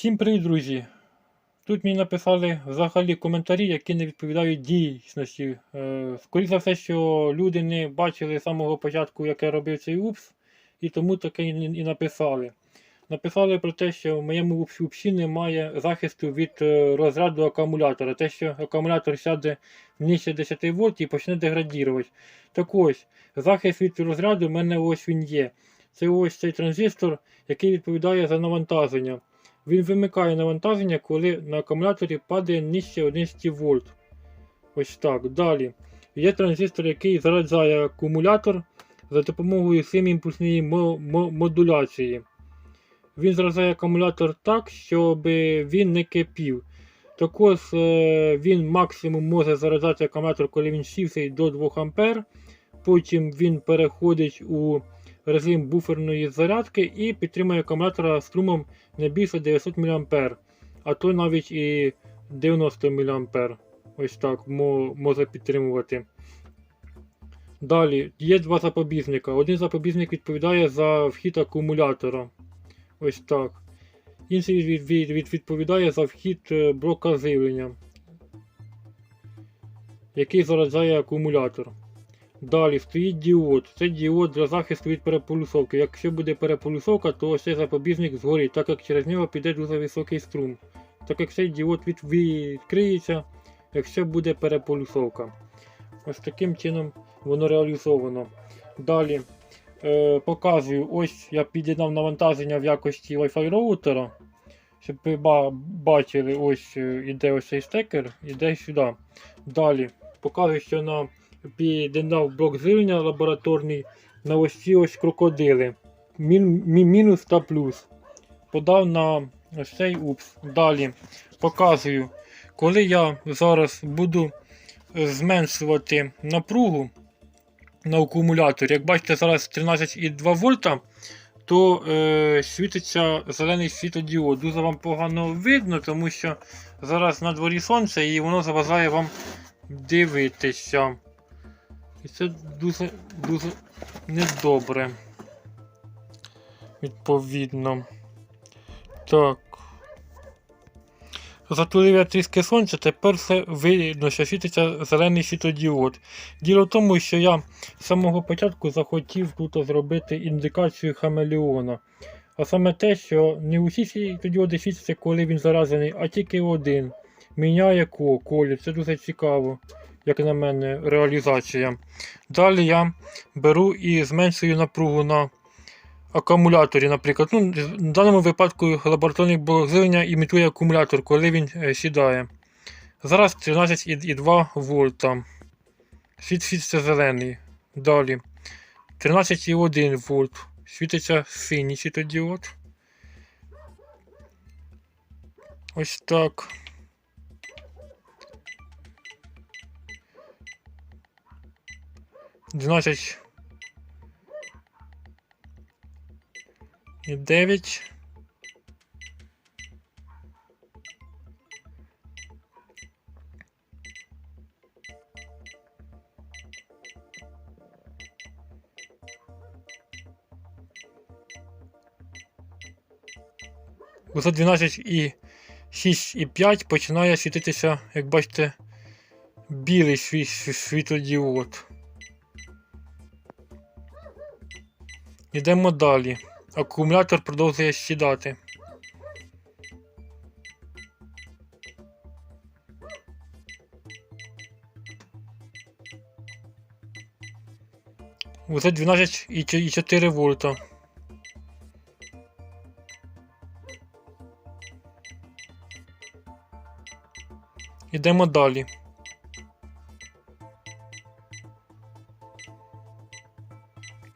Всім привіт, друзі! Тут мені написали взагалі коментарі, які не відповідають дійсності. Е, скоріше за все, що люди не бачили з самого початку, як я робив цей упс, і тому таке і, написали. Написали про те, що в моєму упсі немає захисту від е, розряду акумулятора. Те, що акумулятор сяде нижче 10 вольт і почне деградірувати. Так ось, захист від розряду в мене ось він є. Це ось цей транзистор, який відповідає за навантаження. Він вимикає навантаження, коли на акумуляторі падає нижче 11 вольт. Ось так. Далі. Є транзистор, який заряджає акумулятор за допомогою мо- модуляції. Він заряджає акумулятор так, щоб він не кипів. Також е, він максимум може заряджати акумулятор, коли він сівся до 2 А. Потім він переходить у режим буферної зарядки і підтримує акумулятора струмом не більше 900 мА, а то навіть і 90 мА. Ось так може підтримувати. Далі є два запобіжника. Один запобіжник відповідає за вхід акумулятора. Ось так. Інший від, від, від- відповідає за вхід е, блока живлення, який заряджає акумулятор. Далі стоїть діод. Це діод для захисту від переполюсовки. Якщо буде переполюсовка, то цей запобіжник згорить, так як через нього піде дуже високий струм. Так як цей діод відкриється, якщо буде переполюсовка. Ось таким чином воно реалізовано. Далі е, показую, ось я під'єднав навантаження в якості Wi-Fi роутера. Щоб ви бачили, ось е, іде ось цей стекер, іде сюди. Далі показую, що на під'єднав блок живлення лабораторний на ось ці ось крокодили. Мін, мі- мінус та плюс. Подав на цей упс. Далі показую, коли я зараз буду зменшувати напругу на акумуляторі. Як бачите, зараз 13,2 вольта, то е, світиться зелений світодіод. Дуже вам погано видно, тому що зараз на дворі сонце і воно заважає вам дивитися. І це дуже дуже недобре. Відповідно. Так. Затулив я трішки сонця, тепер все видно, що світиться зелений світодіод. Діло в тому, що я з самого початку захотів тут зробити індикацію хамелеона. А саме те, що не усі світодіоди світяться, коли він заражений, а тільки один. Міняє ко- колір. Це дуже цікаво, як на мене, реалізація. Далі я беру і зменшую напругу на акумуляторі, наприклад. Ну, в даному випадку лабораторний блок живлення імітує акумулятор, коли він е, сідає. Зараз 13,2 вольта. Світ світиться зелений. Далі. 13,1 вольт. Світиться синій світодіод. Ось так. Дванадцять і дев'ять. За 12 і 6 і 5 починає світитися, як бачите, білий сві- сві- світлодіод. Йдемо далі. Акумулятор продовжує сідати. Уже 12 і чо- і 4 вольта. Йдемо далі.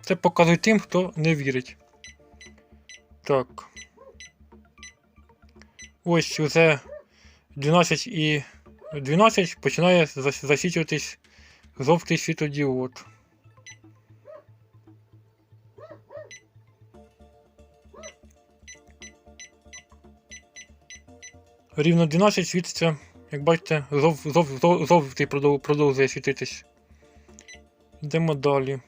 Це показує тим, хто не вірить. Так. Ось уже 12 і 12 починає зас- засвічуватись жовтий світодіод. Рівно 12 світиться, як бачите, жов, жов, жов, жовтий продовжує світитись. Йдемо далі.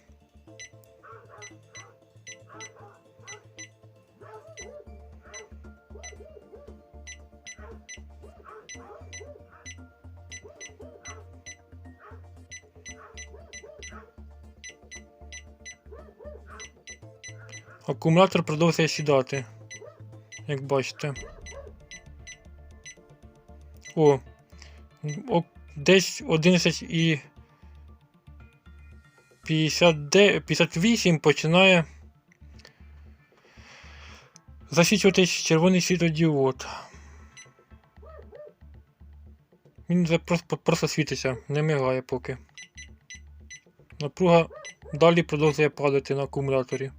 Акумулятор продовжує сідати. Як бачите. О, десь 11 і 59, 58 починає засвічуватись червоний світодіод. Він просто, просто світиться, не мигає поки. Напруга далі продовжує падати на акумуляторі.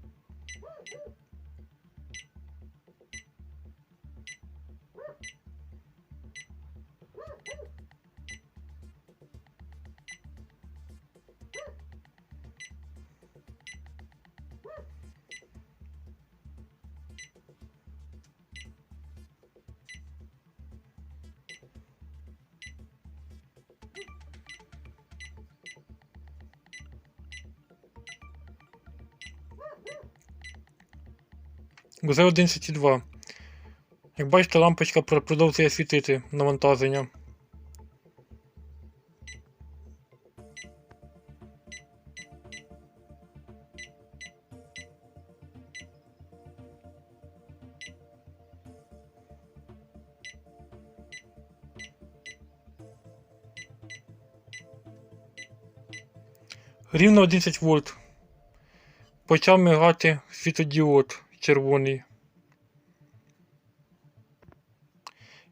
Вже 11,2. Як бачите, лампочка продовжує світити навантаження. Рівно 11 вольт. Почав мигати світодіод червоний.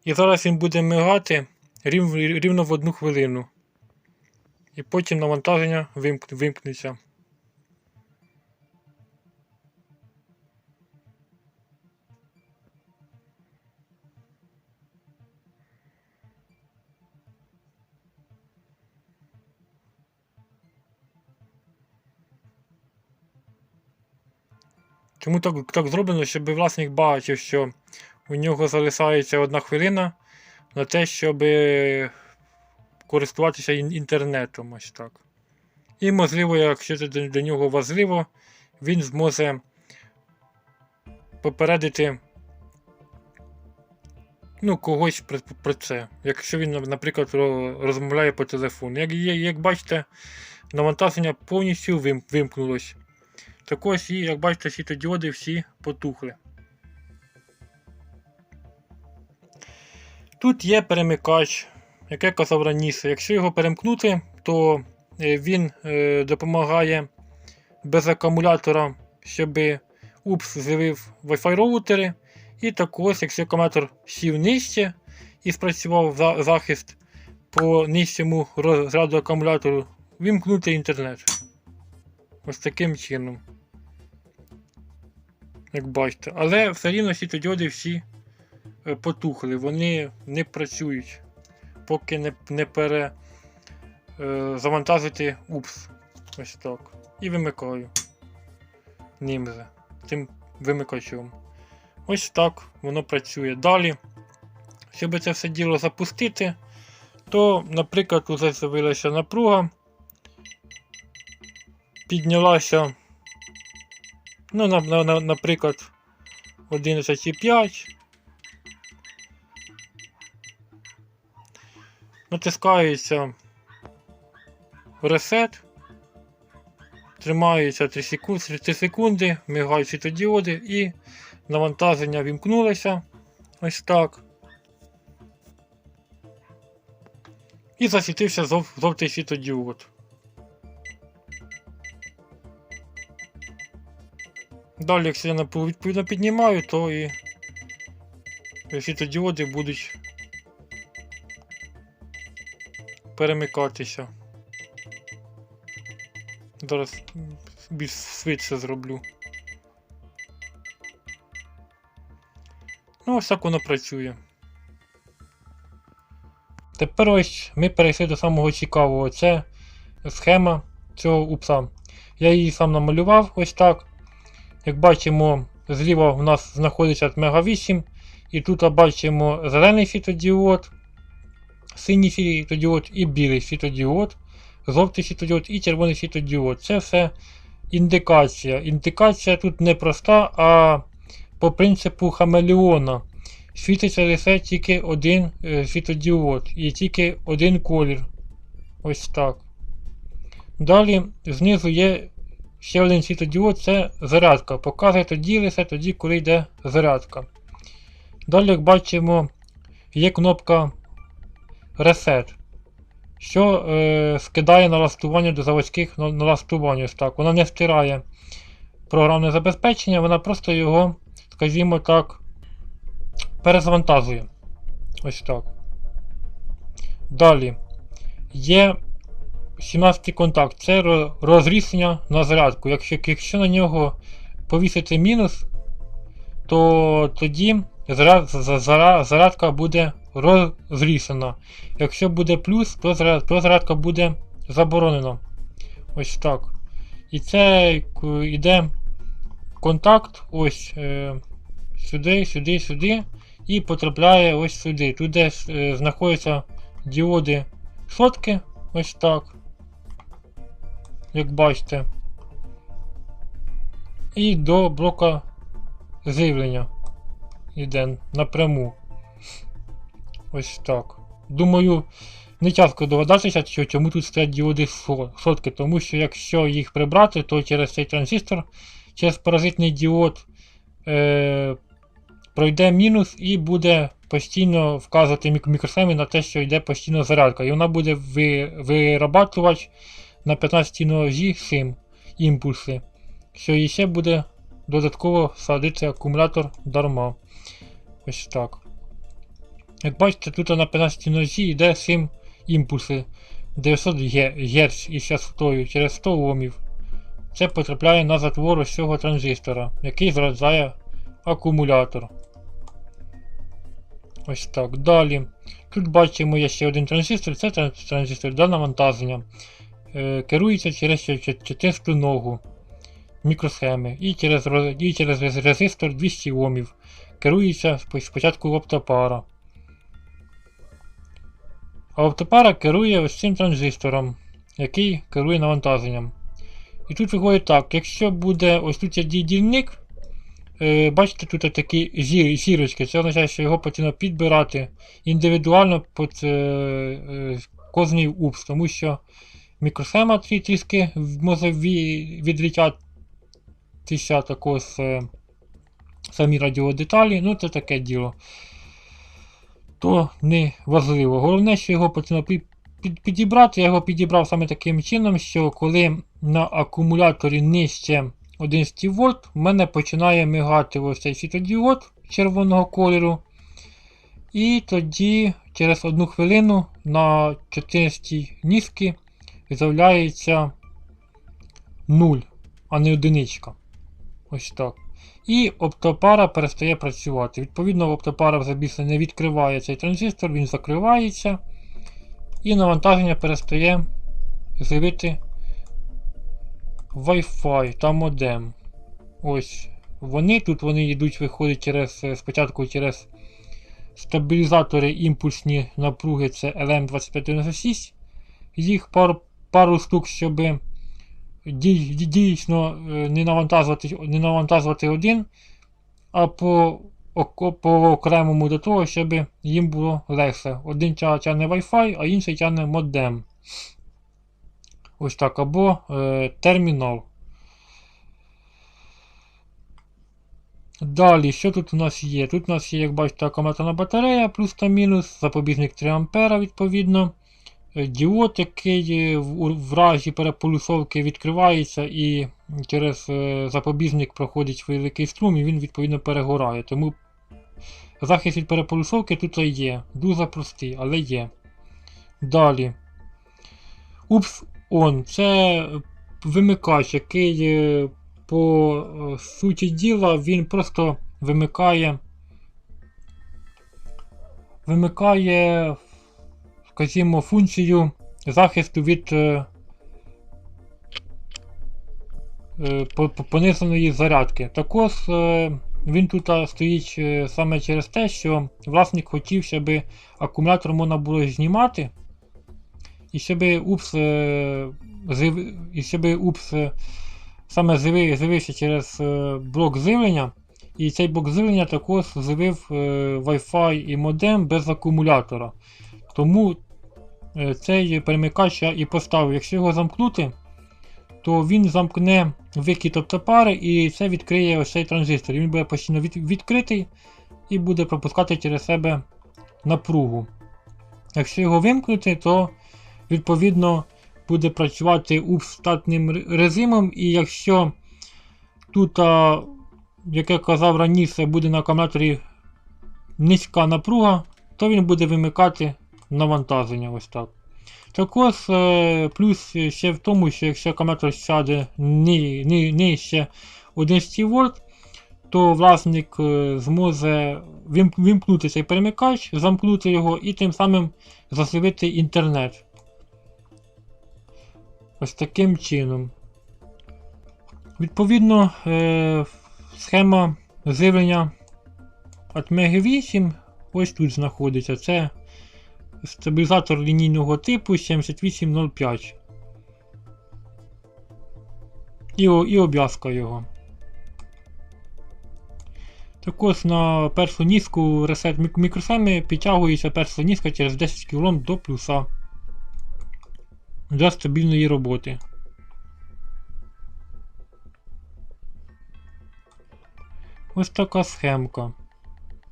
І зараз він буде мигати рівно в одну хвилину. І потім навантаження вимкнеться. Чому так, так зроблено, щоб власник бачив, що у нього залишається одна хвилина на те, щоб користуватися інтернетом. Ось так. І, можливо, якщо це для нього важливо, він зможе попередити ну, когось про, про це. Якщо він, наприклад, розмовляє по телефону. Як, як бачите, навантаження повністю вим, вимкнулось. Також і, як бачите, світодіоди всі потухли. Тут є перемикач, як я казав раніше. Якщо його перемкнути, то е, він е, допомагає без акумулятора, щоб УПС з'явив Wi-Fi роутери. І також, якщо акумулятор сів нижче і спрацював за- захист по нижчому розряду акумулятору, вимкнути інтернет. Ось таким чином. Як бачите. Але все рівно світодіоди всі е, потухли, вони не працюють, поки не, не пере е, УПС. Ось так. І вимикаю. Ним же. Тим вимикачом. Ось так воно працює. Далі. Щоб це все діло запустити, то, наприклад, уже з'явилася напруга. Піднялася, ну, на, на, на, наприклад, 11,5. Натискається ресет. Тримається 3 секунди, 3 секунди, мигають світодіоди і навантаження вімкнулося. Ось так. І засвітився жов, жовтий світодіод. Далі, якщо я відповідно піднімаю, то і світодіоди будуть перемикатися. Зараз більш швидше зроблю. Ну, ось так воно працює. Тепер ось ми перейшли до самого цікавого. Це схема цього упса. Я її сам намалював ось так. Як бачимо, зліва в нас знаходиться Мега 8, і тут бачимо зелений світодіод, синій світодіод і білий світодіод, жовтий світодіод і червоний світодіод. Це все індикація. Індикація тут не проста, а по принципу хамелеона. Світиться лише тільки один е, світодіод і тільки один колір. Ось так. Далі знизу є ще один світодіод це зарядка. Показує тоді лише тоді, коли йде зарядка. Далі, як бачимо, є кнопка Reset, що е, скидає налаштування до заводських налаштувань. Так. Вона не стирає програмне забезпечення, вона просто його, скажімо так, перезавантажує. Ось так. Далі. Є 17 контакт. Це ро- на зарядку. Якщо, якщо на нього повісити мінус, то тоді заряд, за- зара- зарядка буде розрішена. Якщо буде плюс, то заряд- то зарядка буде заборонена. Ось так. І це йде контакт ось е, сюди, сюди, сюди. І потрапляє ось сюди. Тут де е, знаходяться діоди сотки. Ось так. Як бачите. І до блока живлення. Іде напряму. Ось так. Думаю, не тяжко догадатися, що чому тут стоять діоди сотки, тому що якщо їх прибрати, то через цей транзистор, через паразитний діод е, пройде мінус і буде постійно вказувати мік- мікросхемі на те, що йде постійно зарядка. І вона буде ви, вирабатувати на 15 ножі сим імпульси, що і ще буде додатково садити акумулятор дарма. Ось так. Як бачите, тут на 15 ножі йде 7 імпульси 900 Гц із частотою через 100 Омів. Це потрапляє на затвор ось цього транзистора, який заряджає акумулятор. Ось так. Далі. Тут бачимо ще один транзистор, це транзистор для навантаження. Е, керується через ча- ногу мікросхеми і через, і через резистор 200 Омів. Керується спочатку оптопара. А оптопара керує ось цим транзистором, який керує навантаженням. І тут виходить так, якщо буде ось тут є дільник, е, бачите, тут такі зі- зірочки, це означає, що його потрібно підбирати індивідуально під е, кожний упс, тому що мікросхема трі- трішки може ві- відлітятися також е, самі радіодеталі, ну це таке діло. То не важливо. Головне, що його потрібно пі- під- підібрати. Я його підібрав саме таким чином, що коли на акумуляторі нижче 11 вольт, в мене починає мигати ось цей світодіод червоного кольору. І тоді через одну хвилину на 14 ніжки з'являється 0, а не одиничка. Ось так. І оптопара перестає працювати. Відповідно, оптопара вже більше не відкриває цей транзистор, він закривається. І навантаження перестає з'явити Wi-Fi та модем. Ось вони. Тут вони йдуть, виходять через, спочатку через стабілізатори імпульсні напруги, це LM2596. Їх пару, пару штук, щоб дій- дій- дійсно е, не навантажувати, не навантажувати один, а по, по окремому до того, щоб їм було легше. Один тягне Wi-Fi, а інший тягне модем. Ось так, або е, термінал. Далі, що тут у нас є? Тут у нас є, як бачите, акумуляторна батарея, плюс та мінус, запобіжник 3 А відповідно. Діод, який е, в, разі переполюсовки відкривається і через е, запобіжник проходить великий струм і він відповідно перегорає. Тому захист від переполюсовки тут є. Дуже простий, але є. Далі. Упс on. Це вимикач, який е, по суті діла він просто вимикає. Вимикає, скажімо, функцію захисту від е, е, по- по- зарядки. Також е, він тут стоїть е, саме через те, що власник хотів, щоб акумулятор можна було знімати, і щоб упс, е, з'яви- і щоб упс е, саме з'явився через е, блок живлення. І цей блок живлення також з'явив е, Wi-Fi і модем без акумулятора. Тому цей перемикач я і поставив. Якщо його замкнути, то він замкне викид оптопари і це відкриє ось цей транзистор. Він буде постійно від, відкритий і буде пропускати через себе напругу. Якщо його вимкнути, то відповідно буде працювати УПС штатним ре- режимом, і якщо тут, як я казав раніше, буде на акумуляторі низька напруга, то він буде вимикати навантаження ось так. Також е, плюс ще в тому, що якщо акумулятор сяде ни, ни, нижче 11 вольт, то власник е, зможе вимкнути цей перемикач, замкнути його і тим самим заселити інтернет. Ось таким чином. Відповідно, е, схема живлення Atmega 8 ось тут знаходиться. Це стабілізатор лінійного типу 7805. І, і обв'язка його. Також на першу низку ресет мік- підтягується перша низка через 10 кОм до плюса для стабільної роботи. Ось така схемка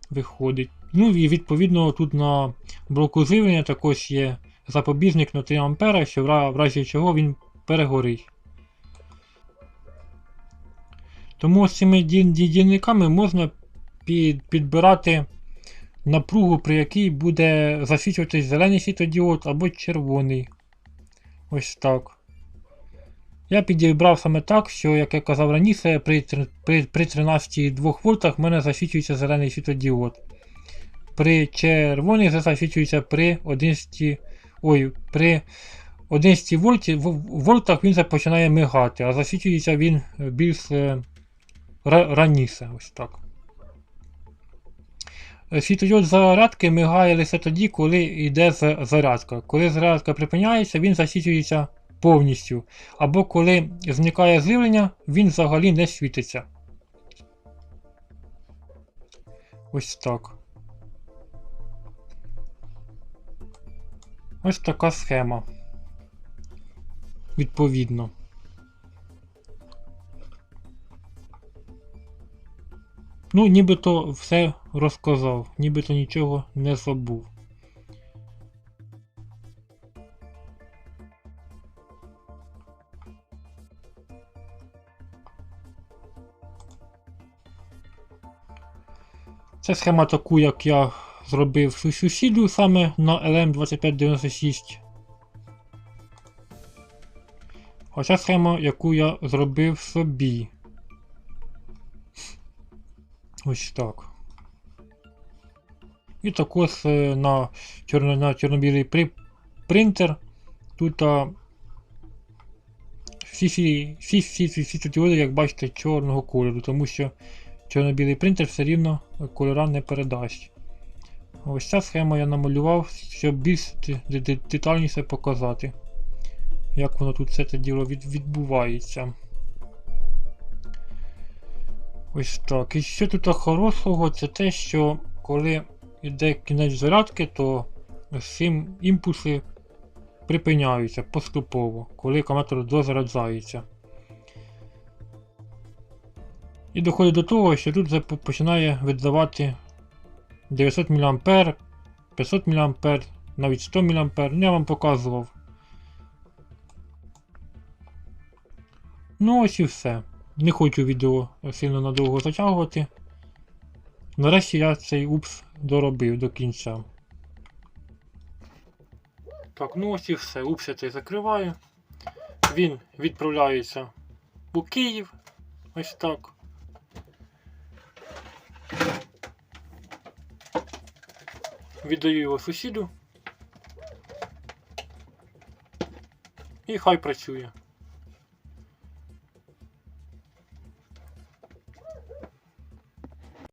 виходить. Ну і відповідно тут на блоку живлення також є запобіжник на 3 А, що в разі чого він перегорить. Тому з цими ді- ді- дільниками можна під, підбирати напругу, при якій буде засвічуватись зелений світодіод або червоний. Ось так. Я підібрав саме так, що, як я казав раніше, при, при, при 13,2 вольтах в мене засвічується зелений світодіод. При червоний засвічується при 11, ой, при 11 вольті, в- вольтах він починає мигати, а засвічується він більш е, ра- раніше. Ось так. Світодіод зарядки мигає лише тоді, коли йде зарядка. Коли зарядка припиняється, він засвічується повністю. Або коли зникає живлення, він взагалі не світиться. Ось так. Ось така схема. Відповідно. Ну, нібито все розказав, нібито нічого не забув. Це схема таку, як я зробив су- сусіду саме на LM2596. А ця схема, яку я зробив собі. Ось так. І також е, на, чорно, на чорно-білий при, принтер. Тут а, всі, всі, всі, всі, всі, світодіоди, як бачите, чорного кольору, тому що чорно-білий принтер все рівно кольора не передасть. Ось ця схема я намалював, щоб більш де- де- де- детальніше показати, як воно тут все це діло від, відбувається. Ось так. І що тут хорошого, це те, що коли йде кінець зарядки, то всім імпульси припиняються поступово, коли акумулятор дозаряджається. І доходить до того, що тут вже починає видавати 900 мА, 500 мА, навіть 100 мА. Ну, я вам показував. Ну ось і все. Не хочу відео сильно надовго затягувати. Нарешті я цей упс доробив до кінця. Так, ну ось і все. Упс я цей закриваю. Він відправляється у Київ. Ось так. Віддаю його сусіду. І хай працює.